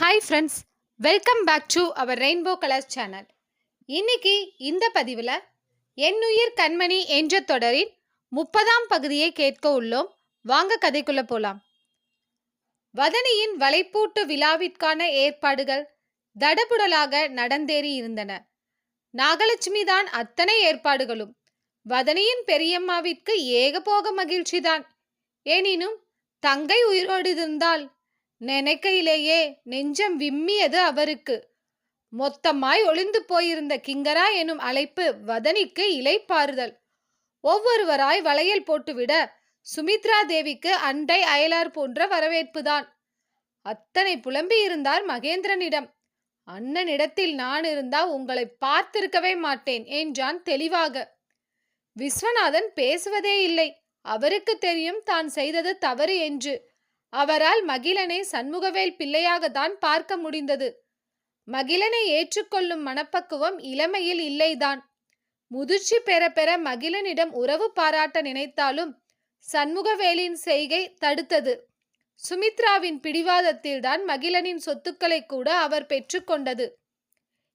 Hi friends welcome back to our rainbow colours channel இன்னைக்கு இந்த பதிவில் என்னுயிர் கண்மணி என்ற தொடரின் முப்பதாம் பகுதியை கேட்க உள்ளோம். வாங்க கதைக்குள்ள போலாம். வதனியின் வலைப்பூட்டு விழாவிற்கான ஏற்பாடுகள் தடபுடலாக நடந்தேறி இருந்தன. நாகலட்சுமி தான் அத்தனை ஏற்பாடுகளும். வதனியின் பெரியம்மாவிற்கு ஏகபோக மகிழ்ச்சிதான். எனினும் தங்கை உயிரோடு இருந்தால் நினைக்கையிலேயே நெஞ்சம் விம்மியது அவருக்கு. மொத்தமாய் ஒளிந்து போயிருந்த கிங்கரா எனும் அழைப்பு வதனிக்கு இலைப்பாறுதல். ஒவ்வொருவராய் வளையல் போட்டுவிட சுமித்ரா தேவிக்கு அண்டை அயலார் போன்ற வரவேற்புதான். அத்தனை புலம்பி இருந்தார் மகேந்திரனிடம். அண்ணனிடத்தில் நான் இருந்தா உங்களை பார்த்திருக்கவே மாட்டேன் என்றான் தெளிவாக. விஸ்வநாதன் பேசுவதே இல்லை. அவருக்கு தெரியும் தான் செய்தது தவறு என்று அவரால் மகிழனை சண்முகவேல் பிள்ளையாகத்தான் பார்க்க முடிந்தது. மகிழனை ஏற்றுக்கொள்ளும் மனப்பக்குவம் இளமையில் இல்லைதான். முதிர்ச்சி பெற பெற மகிழனிடம் உறவு பாராட்ட நினைத்தாலும் சண்முகவேலின் செய்கை தடுத்தது. சுமித்ராவின் பிடிவாதத்தில்தான் மகிழனின் சொத்துக்களை கூட அவர் பெற்றுக்கொண்டது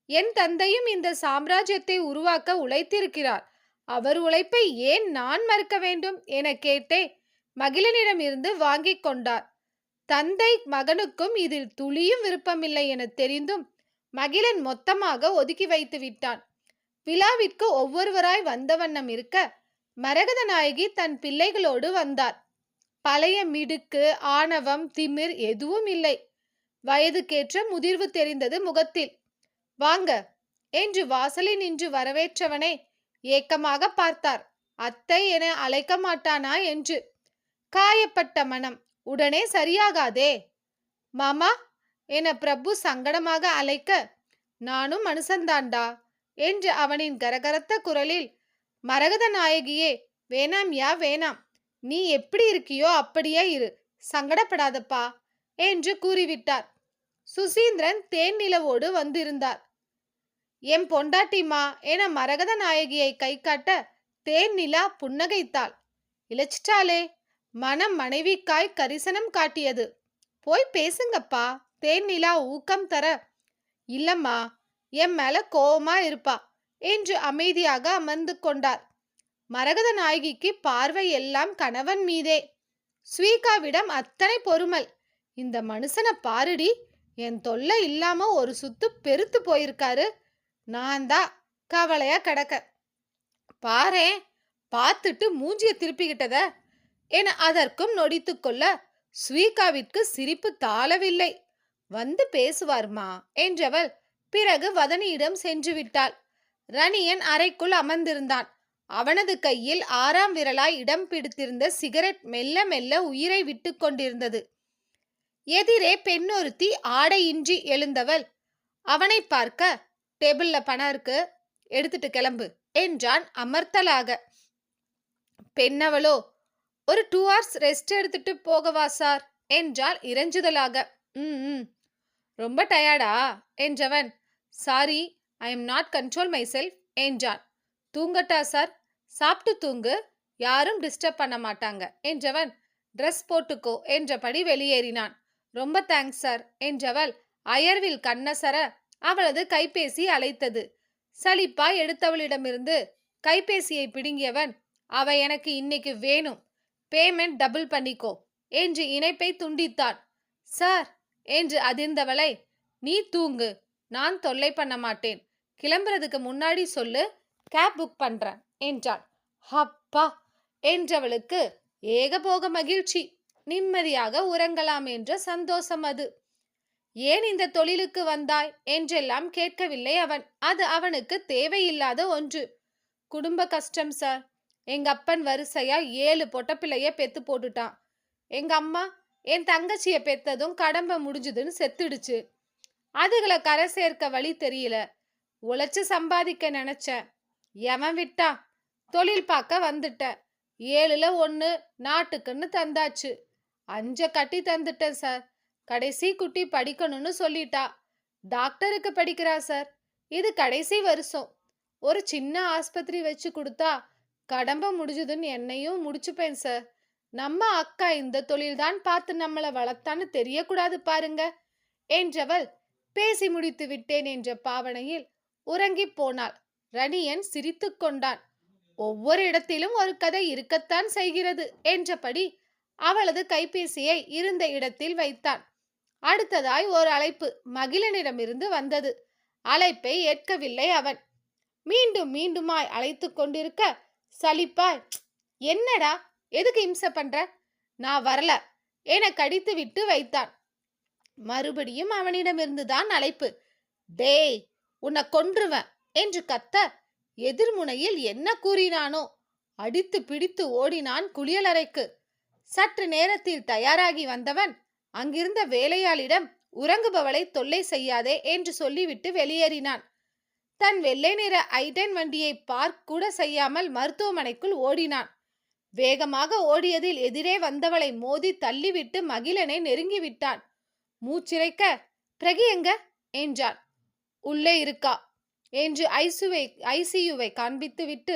என் தந்தையும் இந்த சாம்ராஜ்யத்தை உருவாக்க உழைத்திருக்கிறார். அவர் உழைப்பை ஏன் நான் மறுக்க வேண்டும் என கேட்டே மகிழனிடம் இருந்து வாங்கிக் கொண்டார். தந்தை மகனுக்கும் இதில் துளியும் விருப்பமில்லை என தெரிந்தும் மகிழன் மொத்தமாக ஒதுக்கி வைத்து விட்டான். விழாவிற்கு ஒவ்வொருவராய் வந்த வண்ணம் இருக்க மரகத நாயகி தன் பிள்ளைகளோடு வந்தார். பழைய மிடுக்கு ஆணவம் திமிர் எதுவும் இல்லை. வயதுக்கேற்ற முதிர்வு தெரிந்தது முகத்தில். வாங்க என்று வாசலில் நின்று வரவேற்றவனை ஏக்கமாக பார்த்தார். அத்தை என அழைக்க மாட்டானா? என்று காயப்பட்ட மனம். உடனே சரியாகாதே. மாமா என பிரபு சங்கடமாக அழைக்க நானும் மனுஷந்தாண்டா என்று அவனின் கரகரத்த குரலில் மரகத நாயகியே வேணாம் யா வேணாம். நீ எப்படி இருக்கியோ அப்படியே இரு. சங்கடப்படாதப்பா என்று கூறிவிட்டார். சுசீந்திரன் தேன் நிலவோடு வந்திருந்தார். என் பொண்டாட்டிமா என மரகத நாயகியை கை காட்ட தேன் நிலா புன்னகைத்தாள். இழைச்சிட்டாளே மனம் மனைவிக்காய் கரிசனம் காட்டியது. போய் பேசுங்கப்பா தேன் நிலா ஊக்கம் தர. இல்லம்மா என் மேல கோவமா இருப்பா என்று அமைதியாக அமர்ந்து கொண்டார். மரகத நாயகிக்கு பார்வை எல்லாம் கணவன் மீதே. ஸ்வீகாவிடம் அத்தனை பொறுமல். இந்த மனுஷனை பாருடி என் தொல்லை இல்லாம ஒரு சுத்து பெருத்து போயிருக்காரு. நான் தான் கவலையா கிடக்க. பாரேன் பார்த்துட்டு மூஞ்சிய திருப்பிக்கிட்டத. என அதற்கும் நொடித்துக்கொள்ள ஸ்வீகாவிற்கு சிரிப்பு தாளவில்லை. வந்து பேசுவார்மா என்றவள் பிறகு வதனியிடம் சென்று விட்டாள். ரணியன் அறைக்குள் அமர்ந்திருந்தான். அவனது கையில் ஆறாம் விரலாய் இடம் பிடித்திருந்த சிகரெட் மெல்ல மெல்ல உயிரை விட்டு கொண்டிருந்தது. எதிரே பெண்ணொருத்தி ஆடையின்றி எழுந்தவள் அவனை பார்க்க டேபிள்ல பணம் இருக்கு எடுத்துட்டு கிளம்பு என்றான் அமர்த்தலாக. பெண்ணவளோ ஒரு டூ ஹவர்ஸ் ரெஸ்ட் எடுத்துட்டு போகவா சார் என்றாள் இறைஞ்சுதலாக. ம் ரொம்ப டயர்டா என்றவன். Sorry I am not control my self என்றான். தூங்கட்டா சார் சாப்பிட்டு தூங்கு. யாரும் டிஸ்டர்ப் பண்ண மாட்டாங்க என்றவன். ட்ரெஸ் போட்டுக்கோ என்றபடி வெளியேறினான். ரொம்ப தேங்க்ஸ் சார் என்றவள். அயர்வில் கண்ணசர அவளது கைபேசி அழைத்தது. சலிப்பா எடுத்தவளிடமிருந்து கைபேசியை பிடுங்கியவன். அவ எனக்கு இன்னைக்கு வேணும். பேமெண்ட் டபுள் பண்ணிக்கோ. என்று இணைப்பை துண்டித்தான் சார் என்று அதிர்ந்தவளை நீ தூங்கு. நான் தொல்லை பண்ண மாட்டேன். கிளம்புறதுக்கு முன்னாடி சொல்லு. கேப் புக் பண்றேன் என்றான் அப்பா என்றவளுக்கு ஏகபோக மகிழ்ச்சி. நிம்மதியாக உறங்கலாம் என்ற சந்தோஷம் அது. ஏன் இந்த தொழிலுக்கு வந்தாய்? என்றெல்லாம் கேட்கவில்லை அவன். அது அவனுக்கு தேவையில்லாத ஒன்று. குடும்ப கஷ்டம் சார். எங்க அப்பன் வரிசையா ஏழு பொட்டப்பிள்ளைய பெத்து போட்டுட்டான். எங்க அம்மா என் தங்கச்சிய பெத்ததும் கடம்ப முடிஞ்சுதுன்னு செத்துடுச்சு. அதுகளை கரை சேர்க்க வழி தெரியல. உழைச்சு சம்பாதிக்க நினைச்சேன் எவன் விட்டான்? தொழில் பார்க்க வந்துட்டேன் ஏழுல ஒன்று நாட்டுக்குன்னு தந்தாச்சு. அஞ்ச கட்டி தந்துட்டேன் சார். கடைசி குட்டி படிக்கணும்னு சொல்லிட்டா. டாக்டருக்கு படிக்கிறா சார். இது கடைசி வருஷம். ஒரு சின்ன ஆஸ்பத்திரி வச்சு கொடுத்தா கடம்ப முடிஞ்சதுன்னு என்னையும் முடிச்சுப்பேன் சார் நம்ம அக்கா இந்த தொழில்தான் பார்த்து நம்மளை வளர்த்தான்னு தெரியக்கூடாது பாருங்க என்றவள் பேசி முடித்து விட்டேன் என்ற பாவனையில் உறங்கிப் போனாள். ரணியன் சிரித்துக் கொண்டான். ஒவ்வொரு இடத்திலும் ஒரு கதை இருக்கத்தான் செய்கிறது என்றபடி அவளது கைபேசியை இருந்த இடத்தில் வைத்தான். அடுத்ததாய் ஒரு அழைப்பு மகிழனிடமிருந்து வந்தது. அழைப்பை ஏற்கவில்லை அவன். மீண்டும் மீண்டுமாய் அழைத்து கொண்டிருக்க சலிப்பாய் என்னடா? எதுக்கு இம்சை பண்ற? நான் வரல. என கடித்து விட்டு வைத்தான். மறுபடியும் அவனிடமிருந்துதான் அழைப்பு. டேய் உன்னை கொன்றுவன் என்று கத்த எதிர்முனையில் என்ன கூறினானோ அடித்து பிடித்து ஓடினான் குளியலறைக்கு சற்று நேரத்தில் தயாராகி வந்தவன் அங்கிருந்த வேலையாளிடம் உறங்குபவளை தொல்லை செய்யாதே என்று சொல்லிவிட்டு வெளியேறினான். தன் வெள்ளை நிற ஐடன் வண்டியை பார்க் கூட செய்யாமல் மருத்துவமனைக்குள் ஓடினான். வேகமாக ஓடியதில் எதிரே வந்தவளை மோதி தள்ளிவிட்டு மகிழனை நெருங்கிவிட்டான் மூச்சிறைக்க பிரகி எங்க? என்றான். உள்ளே இருக்கா என்று ஐசுவை ஐசியுவை காண்பித்துவிட்டு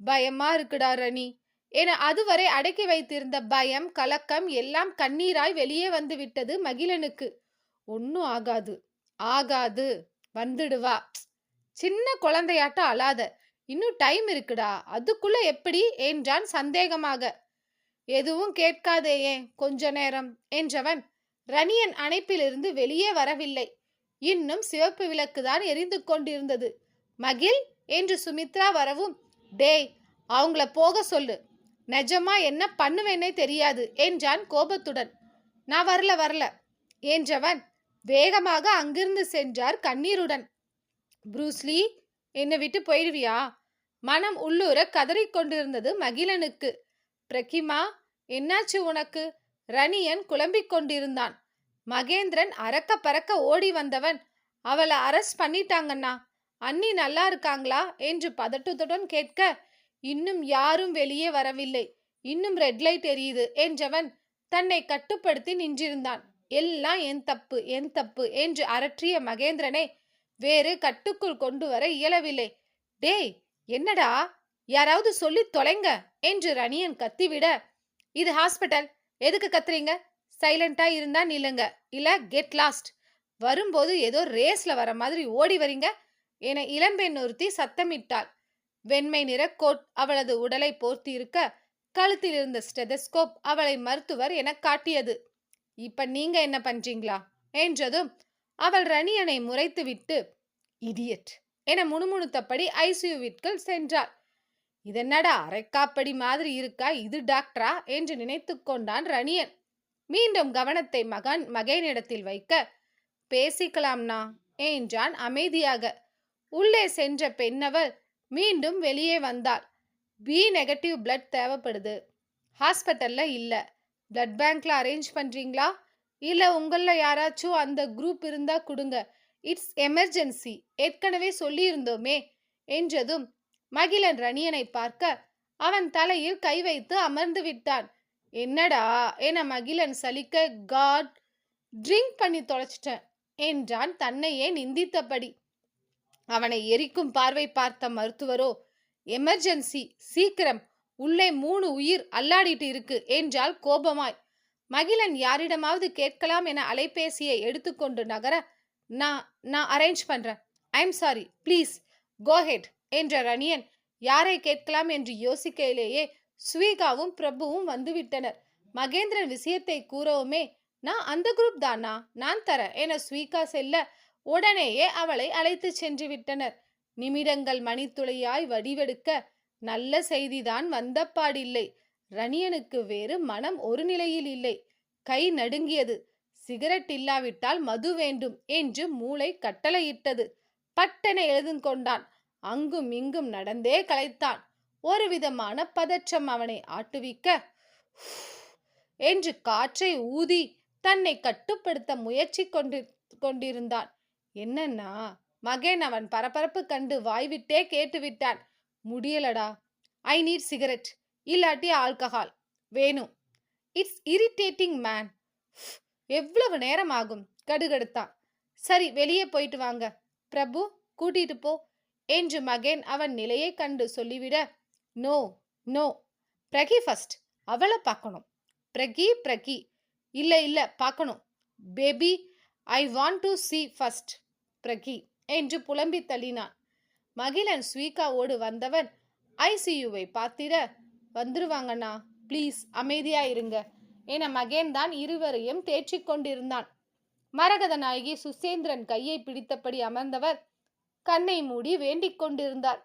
பயமா இருக்குடா ரணி என அதுவரை அடக்கி வைத்திருந்த பயம் கலக்கம் எல்லாம் கண்ணீராய் வெளியே வந்து விட்டது மகிழனுக்கு. ஒன்னும் ஆகாது ஆகாது வந்துடுவா சின்ன குழந்தையாட்டம் அழாத. இன்னும் டைம் இருக்குடா. அதுக்குள்ள எப்படி என்றான் சந்தேகமாக. எதுவும் கேட்காதேயே கொஞ்ச நேரம் என்றவன். ரணியன் அணைப்பிலிருந்து வெளியே வரவில்லை. இன்னும் சிவப்பு விளக்குதான் எரிந்து கொண்டிருந்தது. மகிழ் என்று சுமித்ரா வரவும் டேய் அவங்கள போக சொல்லு. நிஜமா என்ன பண்ணுவேனே தெரியாது என்றான் கோபத்துடன். நான் வரல வரல என்றவன் வேகமாக அங்கிருந்து சென்றார் கண்ணீருடன். ப்ரூஸ்லி என்னை விட்டு போயிடுவியா? மனம் உள்ளூர கதறிக் கொண்டிருந்தது மகிழனுக்கு. பிரகிமா என்னாச்சு உனக்கு? ரணியன் குழம்பிக் கொண்டிருந்தான். மகேந்திரன் அறக்க பறக்க ஓடி வந்தவன். அவளை அரெஸ்ட் பண்ணிட்டாங்கண்ணா. அண்ணி நல்லா இருக்காங்களா? என்று பதட்டத்துடன் கேட்க இன்னும் யாரும் வெளியே வரவில்லை. இன்னும் ரெட் லைட் எரியுது என்றவன் தன்னை கட்டுப்படுத்தி நின்றிருந்தான். எல்லாம் என் தப்பு என் தப்பு என்று அரற்றிய மகேந்திரனை வேறு கட்டுக்குள் கொண்டு வர இயலவில்லை. டேய் என்னடா? யாராவது சொல்லி தொலைங்க என்று ரணியன் கத்திவிட இது ஹாஸ்பிட்டல். எதுக்கு கத்துறீங்க? சைலண்டா இருந்தா நில்லுங்க. இல்ல கெட் லாஸ்ட். வரும்போது ஏதோ ரேஸ்ல வர மாதிரி ஓடி வரீங்க என இளம்பெண் ஒருத்தி சத்தமிட்டாள். வெண்மை நிற கோட் அவளது உடலை போர்த்தி இருக்க கழுத்தில் இருந்த ஸ்டெதஸ்கோப் அவளை மருத்துவர் என காட்டியது. இப்ப நீங்க என்ன பண்றீங்களா? என்றதும் அவள் ரணியனை முறைத்துவிட்டு இடியட் என முணுமுணுத்தபடி ஐசியூவிற்குள் சென்றாள். இதென்னடா அரைக்காப்படி மாதிரி இருக்கா இது டாக்டரா? என்று நினைத்து கொண்டான் ரணியன். மீண்டும் கவனத்தை மகன் மகனிடத்தில் வைக்க பேசிக்கலாம்னா என்றான் அமைதியாக. உள்ளே சென்ற பெண்ணவள் மீண்டும் வெளியே வந்தாள். பி நெகட்டிவ் பிளட் தேவைப்படுது. ஹாஸ்பிட்டலில் இல்லை. பிளட் பேங்க்ல அரேஞ்ச் பண்ணுறீங்களா இல்ல உங்களில் யாராச்சும் அந்த குரூப் இருந்தா கொடுங்க. இட்ஸ் எமர்ஜென்சி ஏற்கனவே சொல்லியிருந்தோமே என்றதும் மகிழன் ரணியனை பார்க்க அவன் தலையில் கை வைத்து அமர்ந்து விட்டான். என்னடா? என மகிழன் சலிக்க காட் ட்ரிங்க் பண்ணி தொலைச்சிட்டேன் என்றான் தன்னையே நிந்தித்தபடி. அவனை எரிக்கும் பார்வை பார்த்த மருத்துவரோ எமர்ஜென்சி சீக்கிரம் உள்ளே மூணு உயிர் அல்லாடிட்டு இருக்கு என்றால் கோபமாய். மகிழன் யாரிடமாவது கேட்கலாம் என அலைபேசியை எடுத்துக்கொண்டு நகர நான் நான் அரேஞ்ச் பண்றேன். ஐம் சாரி ப்ளீஸ் கோஹெட் என்ற ரணியன் யாரை கேட்கலாம் என்று யோசிக்கையிலேயே ஸ்வீகாவும் பிரபுவும் வந்துவிட்டனர். மகேந்திரன் விஷயத்தை கூறவுமே நான் அந்த குரூப் தானா? நான் தரேன் என ஸ்வீகா செல்ல உடனேயே அவளை அழைத்து சென்று விட்டனர். நிமிடங்கள் மணித்துளையாய் வடிவெடுக்க நல்ல செய்திதான் வந்தப்பாடில்லை ரணியனுக்கு வேறு மனம் ஒரு நிலையில் இல்லை. கை நடுங்கியது. சிகரெட் இல்லாவிட்டால் மது வேண்டும் என்று மூளை கட்டளையிட்டது. பட்டென எழுதும் கொண்டான். அங்கும் இங்கும் நடந்தே களைத்தான். ஒரு விதமான பதற்றம் அவனை ஆட்டுவிக்க என்று காற்றை ஊதி தன்னை கட்டுப்படுத்த முயற்சி கொண்டு கொண்டிருந்தான். என்னன்னா மகன் அவன் பரபரப்பு கண்டு வாய்விட்டே கேட்டுவிட்டான். முடியலடா. I need cigarette. இல்லாட்டி ஆல்கஹால். வேணும் இட்ஸ் இரிட்டேட்டிங் மேன். எவ்வளவு நேரம் ஆகும் கடுகடுத்தான். சரி வெளியே போயிட்டு வாங்க. பிரபு கூட்டிட்டு போ. என்று மகன் அவன் நிலையை கண்டு சொல்லிவிட நோ நோ. பிரகி ஃபர்ஸ்ட் அவளை பார்க்கணும். பிரகி பிரகி. இல்லை இல்லை பார்க்கணும். Baby I want to see first Pragi என்று புலம்பி தள்ளினான். மகிழன் ஸ்வீகாவோடு வந்தவன் ஐசியூவை பார்த்திட வந்துருவாங்கண்ணா. ப்ளீஸ் அமைதியாக இருங்க என மகேன் தான் இருவரையும் தேற்றி கொண்டிருந்தான். மரகத நாயகி சுசேந்திரன் கையை பிடித்தபடி அமர்ந்தவர் கண்ணை மூடி வேண்டிக் கொண்டிருந்தார்.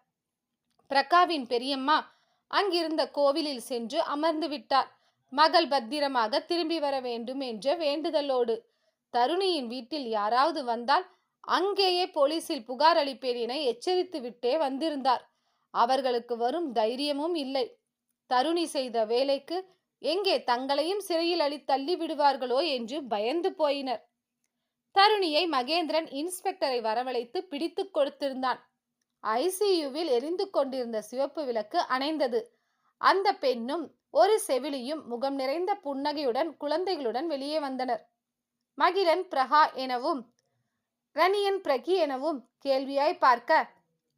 பிரகாவின் பெரியம்மா அங்கிருந்த கோவிலில் சென்று அமர்ந்து விட்டார். மகள் பத்திரமாக திரும்பி வர வேண்டும் என்ற வேண்டுதலோடு. தருணியின் வீட்டில் யாராவது வந்தால் அங்கேயே போலீசில் புகார் அளிப்பேன் என எச்சரித்து விட்டே வந்திருந்தார். அவர்களுக்கு வரும் தைரியமும் இல்லை. தருணி செய்த வேலைக்கு எங்கே தங்களையும் சிறையில் அழி தள்ளி விடுவார்களோ என்று பயந்து போயினர். தருணியை மகேந்திரன் இன்ஸ்பெக்டரை வரவழைத்து பிடித்து கொடுத்திருந்தான். ஐசியுவில் எரிந்து கொண்டிருந்த சிவப்பு விளக்கு அணைந்தது. அந்த பெண்ணும் ஒரு செவிலியும் முகம் நிறைந்த புன்னகையுடன் குழந்தைகளுடன் வெளியே வந்தனர். மகிழன் பிரகா எனவும் ரணியன் பிரகி எனவும் கேள்வியாய் பார்க்க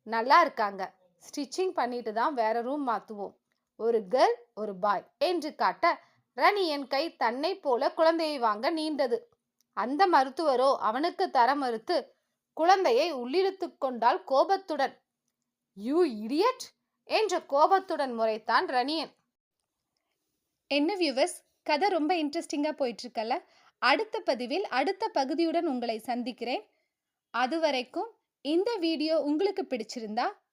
நல்லா இருக்காங்க. ஸ்டிச்சிங் பண்ணிட்டு தான் வேற ரூம் மாத்துவோம். ஒரு கேர்ள் ஒரு பாய் என்று காட்ட ரணியன் கை தன்னை போல குழந்தையை வாங்க நீண்டது. அந்த மருத்துவரோ அவனுக்கு தர மறுத்து குழந்தையை உள்ளிழுத்து கொண்டால் கோபத்துடன். யூ இடியட் என்ற கோபத்துடன் முறைத்தான் ரணியன். என்ன வியூவர்ஸ் கதை ரொம்ப இன்ட்ரெஸ்டிங்காக போயிட்டுருக்கல அடுத்த பதிவில் அடுத்த பகுதியுடன் உங்களை சந்திக்கிறேன். அதுவரைக்கும் இந்த வீடியோ உங்களுக்கு பிடிச்சிருந்தா